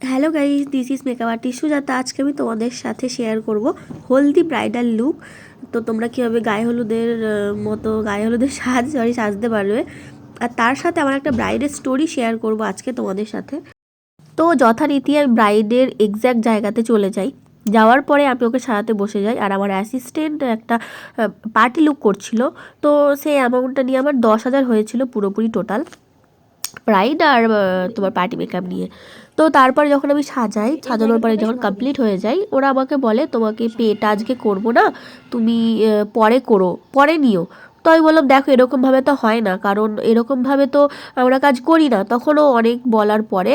Hello guys this is makeup artist Sujata আজকে আমি তোমাদের সাথে শেয়ার করব হলদি ব্রাইডাল লুক তো তোমরা কীভাবে গায়ে হলুদের মতো গায়ে হলুদের সাজ সরি সাজতে পারবে। আর তার সাথে আমার একটা ব্রাইডের স্টোরি শেয়ার করব আজকে তোমাদের সাথে। তো যথারীতি আমি ব্রাইডের এক্স্যাক্ট জায়গাতে চলে যাই। যাওয়ার পরে আমি ওকে সারাতে বসে যাই। আর আমার অ্যাসিস্ট্যান্ট একটা পার্টি লুক করছিল। তো সেই অ্যামাউন্টটা নিয়ে আমার দশ হাজার হয়েছিল পুরোপুরি টোটাল ব্রাইড আর তোমার পার্টি মেকআপ নিয়ে। তো তারপরে যখন আমি সাজাই, সাজানোর পরে যখন কমপ্লিট হয়ে যায়, ওরা আমাকে বলে, তোমাকে পেটা আজকে করব না, তুমি পরে করো, পরে নিও। তো আমি বললাম, দেখো, এরকমভাবে তো হয় না, কারণ এরকমভাবে তো আমরা কাজ করি না। তখনও অনেক বলার পরে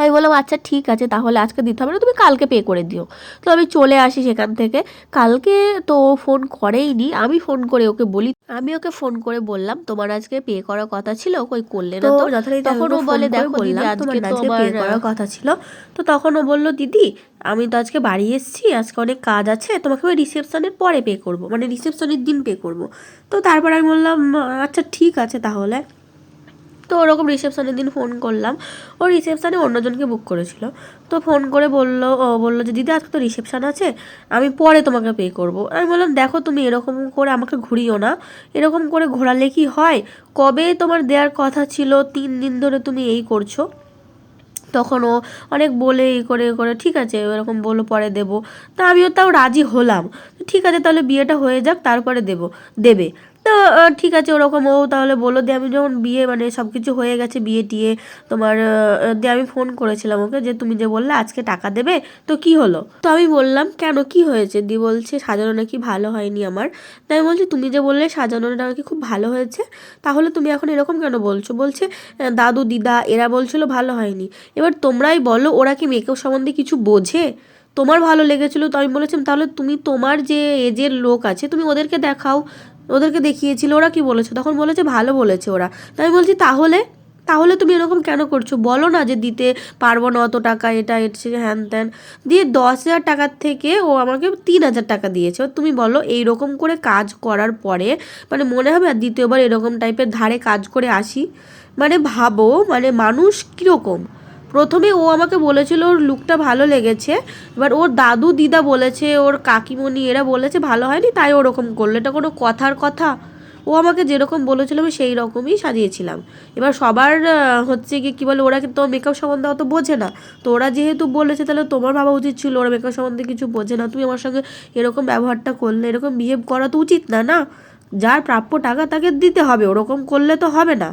আমি বললাম আচ্ছা ঠিক আছে, তাহলে আজকে দিতে হবে না, তুমি কালকে পে করে দিও। তো আমি চলে আসি সেখান থেকে। কালকে তো ফোন করেইনি, আমি ফোন করে ওকে বলি আমি ওকে ফোন করে বললাম তোমার আজকে পে করার কথা ছিল কই করলে না তো তখন ও বলে দেখো দিদি আজকে তো আমার করার কথা ছিল। তো তখন ও বলল দিদি আমি তো আজকে বাড়ি এসেছি আজকে অনেক কাজ আছে তোমাকে ওই রিসেপশনের পরে পে করব মানে রিসেপশনের দিন পে করব। তো তারপর আমি বললাম আচ্ছা ঠিক আছে তাহলে। তো ওরকম রিসেপশানের দিন ফোন করলাম। ও রিসেপশানে অন্যজনকে বুক করেছিল। তো ফোন করে বলল বলল যে, দিদি, আজকে তো রিসেপশান আছে, আমি পরে তোমাকে পে করব। আমি বললাম, দেখো তুমি এরকম করে আমাকে ঘুরিও না। এরকম করে ঘোরালে কি হয়? কবে তোমার দেওয়ার কথা ছিল? তিন দিন ধরে তুমি এই করছ? তখন ও অনেক বলে, এই করে করে, ঠিক আছে এরকম বলো পরে দেবো। তা আমিও তাও রাজি হলাম। ঠিক আছে, তাহলে বিয়েটা হয়ে যাক, তারপরে দেবো, দেবে। তো ঠিক আছে, ওরকম ও তাহলে বলল দিয়ে আমি যখন বিয়ে মানে সব কিছু হয়ে গেছে, বিয়ে টিয়ে, তোমার দিয়ে আমি ফোন করেছিলাম ওকে যে, তুমি যে বললে আজকে টাকা দেবে, তো কি হলো? তো আমি বললাম, কেন, কি হয়েছে? দি বলছে, সাজানো নাকি ভালো হয়নি আমার। তাই আমি বলছি, তুমি যে বললে সাজানোটা নাকি খুব ভালো হয়েছে, তাহলে তুমি এখন এরকম কেন বলছো? বলছে দাদু, দিদা, এরা বলছিল ভালো হয়নি। এবার তোমরাই বলো, ওরা কি মেকআপ সম্বন্ধে কিছু বোঝে? তোমার ভালো লেগেছিলো? তো আমি বলেছিলাম, তাহলে তুমি তোমার যে এজের লোক আছে, তুমি ওদেরকে দেখাও। ওদেরকে দেখিয়েছিল, ওরা কি বলেছে? তখন বলেছে, ভালো বলেছে ওরা। তাই আমি বলছি, তাহলে? তাহলে তুমি এরকম কেন করছ? বলো না যে দিতে পারব না অত টাকা, এটা এসে হ্যান ত্যান। দিয়ে দশ হাজার টাকার থেকে ও আমাকে তিন হাজার টাকা দিয়েছে। তুমি বলো, এইরকম করে কাজ করার পরে মানে মনে হবে আর দ্বিতীয়বার এরকম টাইপের ধারে কাজ করে আসি মানে ভাবো মানে মানুষ কীরকম? প্রথমে ও আমাকে বলেছিল ওর লুকটা ভালো লেগেছে, এবার ওর দাদু দিদা বলেছে, ওর কাকিমণি এরা বলেছে ভালো হয়নি, তাই ওরকম করল। এটা কোনো কথার কথা। ও আমাকে যেরকম বলেছিল আমি সেই রকমই সাজিয়েছিলাম। এবার সবার হচ্ছে কি কী বলে, ওরা কিন্তু মেকআপ সম্বন্ধে অত বোঝে না। তো ওরা যেহেতু বলেছে, তাহলে তোমার ভাবা উচিত ছিল, ওরা মেকআপ সম্বন্ধে কিছু বোঝে না। তুমি আমার সঙ্গে এরকম ব্যবহারটা করলে, এরকম বিহেভ করা তো উচিত না না? যার প্রাপ্য টাকা তাকে দিতে হবে, ওরকম করলে তো হবে না।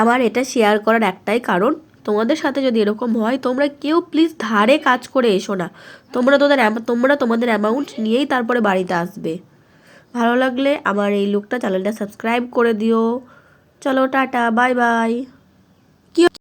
আমার এটা শেয়ার করার একটাই কারণ, তোমাদের সাথে যদি এরকম হয়, তোমরা কেউ প্লিজ ধারে কাজ করে এসো না। তোমরা তোমাদের তোমরা তোমাদের অ্যামাউন্ট নিয়েই তারপরে বাড়িতে আসবে। ভালো লাগলে আমার এই লুকটা চ্যানেলটা সাবস্ক্রাইব করে দিও। চলো, টাটা বাই বাই